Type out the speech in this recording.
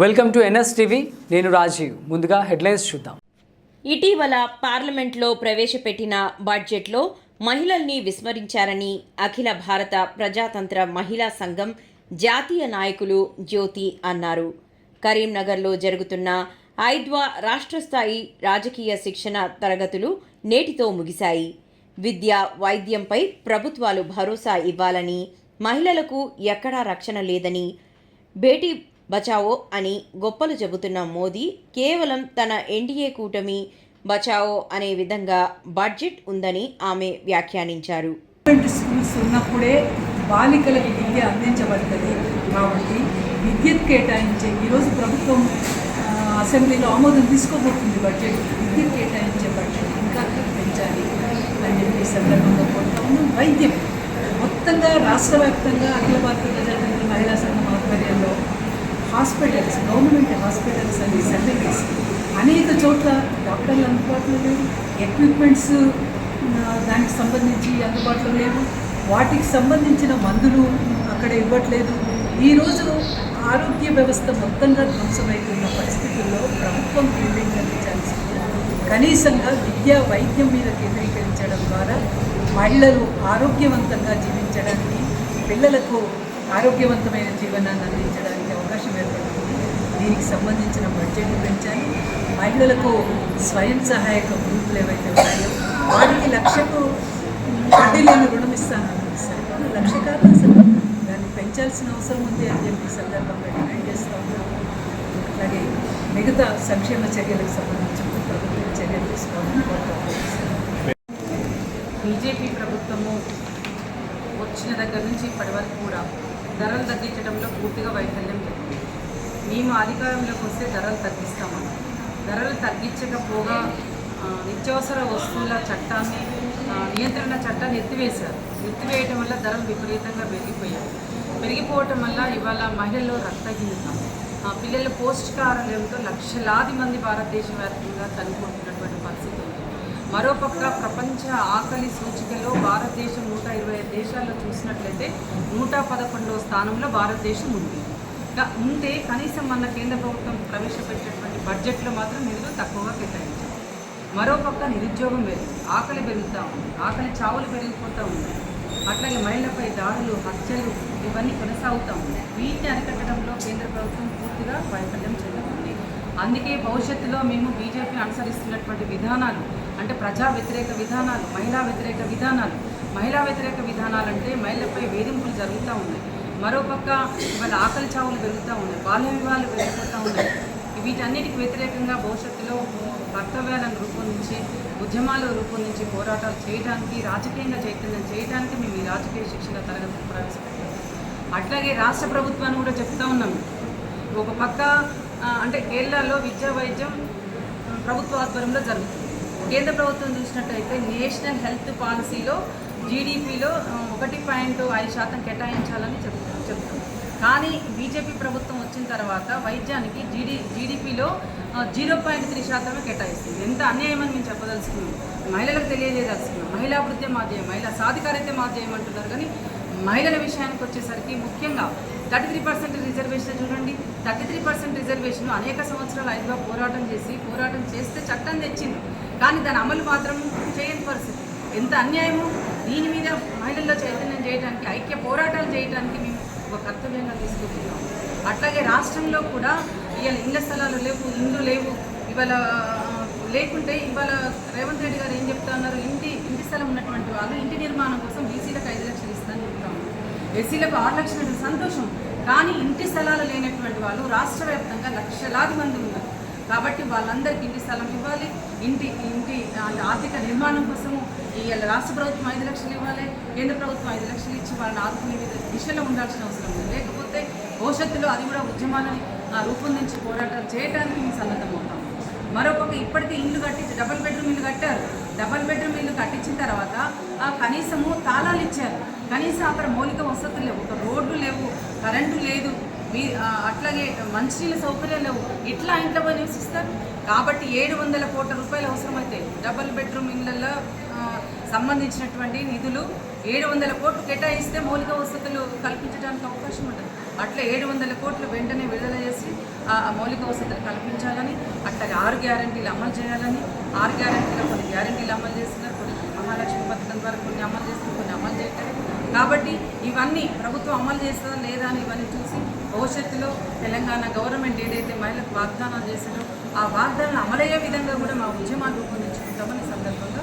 Welcome to NS TV. నేను రాజీవ్. ముందుగా headlines చూద్దాం. ఇటీవల పార్లమెంట్లో ప్రవేశపెట్టిన బడ్జెట్లో మహిళల్ని విస్మరించారని అఖిల భారత ప్రజాతంత్ర మహిళా సంఘం జాతీయ నాయకులు జ్యోతి అన్నారు. కరీంనగర్లో జరుగుతున్న ఐద్వా రాష్ట్ర స్థాయి రాజకీయ శిక్షణ తరగతులు నేటితో ముగిశాయి. విద్య వైద్యంపై ప్రభుత్వాలు భరోసా ఇవ్వాలని మహిళలకు ఎక్కడా రక్షణ లేదని భేటీ బచావో అని గొప్పలు చెబుతున్న మోదీ కేవలం తన ఎన్డీఏ కూటమి బచావో అనే విధంగా బడ్జెట్ ఉందని ఆమె వ్యాఖ్యానించారు. స్కూల్స్ ఉన్నప్పుడే బాలికలకు విద్య అందించబడుతుంది. కాబట్టి విద్యుత్ కేటాయించే ఈరోజు ప్రభుత్వం అసెంబ్లీలో ఆమోదం తీసుకోబోతుంది బడ్జెట్. విద్యుత్ కేటాయించే బడ్జెట్ ఇంకా పెంచాలి అని చెప్పి సందర్భంగా కోరుతా వైద్యం మొత్తంగా రాష్ట్ర వ్యాప్తంగా అఖిల భారత ప్రజాతంత్ర మహిళా సంఘం ఆధ్వర్యంలో హాస్పిటల్స్ గవర్నమెంట్ హాస్పిటల్స్ అన్ని సర్వే అనేక చోట్ల డాక్టర్లు అందుబాటులో లేవు. ఎక్విప్మెంట్స్ uh, దానికి సంబంధించి అందుబాటులో లేవు. వాటికి సంబంధించిన మందులు అక్కడ ఇవ్వట్లేదు. ఈరోజు ఆరోగ్య వ్యవస్థ మొత్తంగా ధ్వంసమవుతున్న పరిస్థితుల్లో ప్రభుత్వం కేంద్రీకరించాల్సి కనీసంగా విద్య వైద్యం మీద కేంద్రీకరించడం ద్వారా మహిళలు ఆరోగ్యవంతంగా జీవించడానికి పిల్లలకు ఆరోగ్యవంతమైన జీవనాన్ని అందించడానికి అవకాశం ఏర్పడుతుంది. దీనికి సంబంధించిన బడ్జెట్ పెంచాలి. మహిళలకు స్వయం సహాయక గ్రూపులు ఏవైతే ఉన్నాయో వారికి లక్షకు వడ్డీ లేని రుణం ఇస్తాను అనిపిస్తాను లక్ష కాదు అసలు. దాన్ని పెంచాల్సిన అవసరం ఉంది అని చెప్పి సందర్భంగా డిమాండ్ చేస్తూ ఉన్నాము. అలాగే మిగతా సంక్షేమ చర్యలకు సంబంధించి ప్రభుత్వం చర్యలు తీసుకోవాలని బీజేపీ ప్రభుత్వము వచ్చిన దగ్గర నుంచి ఇప్పటి వరకు కూడా ధరలు తగ్గించడంలో పూర్తిగా వైఫల్యం జరిగింది. మేము అధికారంలోకి వస్తే ధరలు తగ్గిస్తామని ధరలు తగ్గించకపోగా నిత్యావసర వస్తువుల చట్టాన్ని నియంత్రణ చట్టాన్ని ఎత్తివేశారు. ఎత్తివేయటం వల్ల ధరలు విపరీతంగా పెరిగిపోయాయి. పెరిగిపోవటం వల్ల ఇవాళ మహిళల్లో రక్తహీనత. పిల్లల పిల్లల పౌష్టికాహారంతో లక్షలాది మంది భారతదేశ వ్యాప్తంగా చనిపోతున్నటువంటి పరిస్థితి ఉంది. మరోపక్క ప్రపంచ ఆకలి సూచికలో భారతదేశం నూట ఇరవై ఐదు దేశాల్లో చూసినట్లయితే నూట పదకొండవ స్థానంలో భారతదేశం ఉంది. ఉంటే కనీసం మన కేంద్ర ప్రభుత్వం ప్రవేశపెట్టినటువంటి బడ్జెట్లో మాత్రం నిధులు తక్కువగా కేటాయించారు మరోపక్క నిరుద్యోగం పెరిగింది ఆకలి పెరుగుతూ ఉంది ఆకలి చావులు పెరిగిపోతూ ఉన్నాయి. అట్లాగే మహిళలపై దాడులు హత్యలు ఇవన్నీ కొనసాగుతూ ఉన్నాయి. వీటిని అరికట్టడంలో కేంద్ర ప్రభుత్వం పూర్తిగా వైఫల్యం చెందుతుంది అందుకే భవిష్యత్తులో మేము బీజేపీ అనుసరిస్తున్నటువంటి విధానాలు అంటే ప్రజా వ్యతిరేక విధానాలు మహిళా వ్యతిరేక విధానాలు మహిళా వ్యతిరేక విధానాలు అంటే మహిళలపై వేధింపులు జరుగుతూ ఉన్నాయి. మరోపక్క ఇవాళ ఆకలి చావులు పెరుగుతూ ఉన్నాయి బాల్య వివాహాలు పెరిగిపోతూ ఉన్నాయి. వీటన్నిటికి వ్యతిరేకంగా భవిష్యత్తులో కర్తవ్యాలను రూపొందించి ఉద్యమాలు రూపొందించి పోరాటాలు చేయడానికి రాజకీయంగా చైతన్యం చేయడానికి మేము ఈ రాజకీయ శిక్షణ తరగతి ప్రవేశపెట్టాము అట్లాగే రాష్ట్ర ప్రభుత్వాన్ని కూడా చెప్తా ఉన్నాము ఒక పక్క అంటే కేరళలో విద్యా వైద్యం ప్రభుత్వ ఆధ్వర్యంలో జరుగుతుంది. కేంద్ర ప్రభుత్వం చూసినట్టయితే నేషనల్ హెల్త్ పాలసీలో జీడిపిలో ఒకటి పాయింట్ ఐదు శాతం కేటాయించాలని చెప్ చెప్తుంది. కానీ బీజేపీ ప్రభుత్వం వచ్చిన తర్వాత వైద్యానికి జీడి జీడిపిలో జీరో పాయింట్ త్రీ శాతమే కేటాయిస్తుంది. ఎంత అన్యాయమని మేము చెప్పదలుచుకున్నాం. మహిళలకు తెలియజేయదలుచుకున్నాం. మహిళా అభివృద్ధి మాధ్యమం మహిళా సాధికారైతే మాధ్యమం అంటున్నారు. కానీ మహిళల విషయానికి వచ్చేసరికి ముఖ్యంగా థర్టీ త్రీ పర్సెంట్ రిజర్వేషన్ చూడండి. థర్టీ త్రీ పర్సెంట్ రిజర్వేషన్ అనేక సంవత్సరాలు ఐదుగా పోరాటం చేసి పోరాటం చేస్తే చట్టం తెచ్చింది. కానీ దాని అమలు మాత్రం చేయని పరిస్థితి. ఎంత అన్యాయము? దీని మీద మహిళల్లో చైతన్యం చేయడానికి ఐక్య పోరాటాలు చేయడానికి మేము ఒక కర్తవ్యంగా తీసుకుంటున్నాం. అట్లాగే రాష్ట్రంలో కూడా ఇవాళ ఇళ్ళ స్థలాలు లేవు ఇండ్లు లేవు. ఇవాళ లేకుంటే ఇవాళ రేవంత్ రెడ్డి గారు ఏం చెప్తా ఉన్నారు? ఇంటి ఇంటి స్థలం ఉన్నటువంటి వాళ్ళు ఇంటి నిర్మాణం కోసం బీసీలకు ఐదు లక్షలు ఇస్తాను. ఎస్సీలకు ఆరు లక్షలు సంతోషం. కానీ ఇంటి స్థలాలు లేనటువంటి వాళ్ళు రాష్ట్ర వ్యాప్తంగా లక్షలాది మంది ఉన్నారు. కాబట్టి వాళ్ళందరికీ ఇంటి స్థలం ఇవ్వాలి. ఇంటి ఇంటి ఆర్థిక నిర్మాణం కోసము ఇవాళ రాష్ట్ర ప్రభుత్వం ఐదు లక్షలు ఇవ్వాలి. కేంద్ర ప్రభుత్వం ఐదు లక్షలు ఇచ్చి వాళ్ళని ఆదుకునే దిశలో ఉండాల్సిన అవసరం ఉంది. లేకపోతే భవిష్యత్తులో అది కూడా ఉద్యమాన్ని రూపొందించి పోరాటాలు చేయడానికి మేము సన్నద్ధమవుతాం మరొక ఇప్పటికే ఇల్లు కట్టించి డబల్ బెడ్రూమ్ ఇల్లు కట్టారు. డబల్ బెడ్రూమ్ ఇల్లు కట్టించిన తర్వాత ఆ కనీసము తాళాలు ఇచ్చారు. కనీసం అక్కడ మౌలిక వసతులు లేవు. ఒక రోడ్డు లేవు కరెంటు లేదు. మీ అట్లాగే మంచినీళ్ళ సౌకర్యాలు లేవు. ఇట్లా ఇంట్లో పోయి నివసిస్తారు కాబట్టి ఏడు వందల కోట్ల రూపాయలు అవసరమైతే డబల్ బెడ్రూమ్ ఇళ్ళలో సంబంధించినటువంటి నిధులు ఏడు వందల కోట్లు కేటాయిస్తే మౌలిక వసతులు కల్పించడానికి అవకాశం ఉంటుంది. అట్లా ఏడు వందల కోట్లు వెంటనే విడుదల చేసి ఆ మౌలిక వసతులు కల్పించాలని అట్లాగే ఆరు గ్యారంటీలు అమలు చేయాలని ఆరు గ్యారంటీలో కొన్ని గ్యారంటీలు అమలు చేస్తున్నారు కొన్ని మహాలక్ష్మి పథకం ద్వారా కొన్ని అమలు చేస్తున్నారు కొన్ని అమలు చేయట్లేదు కాబట్టి ఇవన్నీ ప్రభుత్వం అమలు చేస్తుందా లేదా అని ఇవన్నీ చూసి భవిష్యత్తులో తెలంగాణ గవర్నమెంట్ ఏదైతే మహిళలకు వాగ్దానాలు చేసిందో ఆ వాగ్దానాలు అమలయ్యే విధంగా కూడా మా ఉద్యమాలు రూపొందించుకుంటామని సందర్భంగా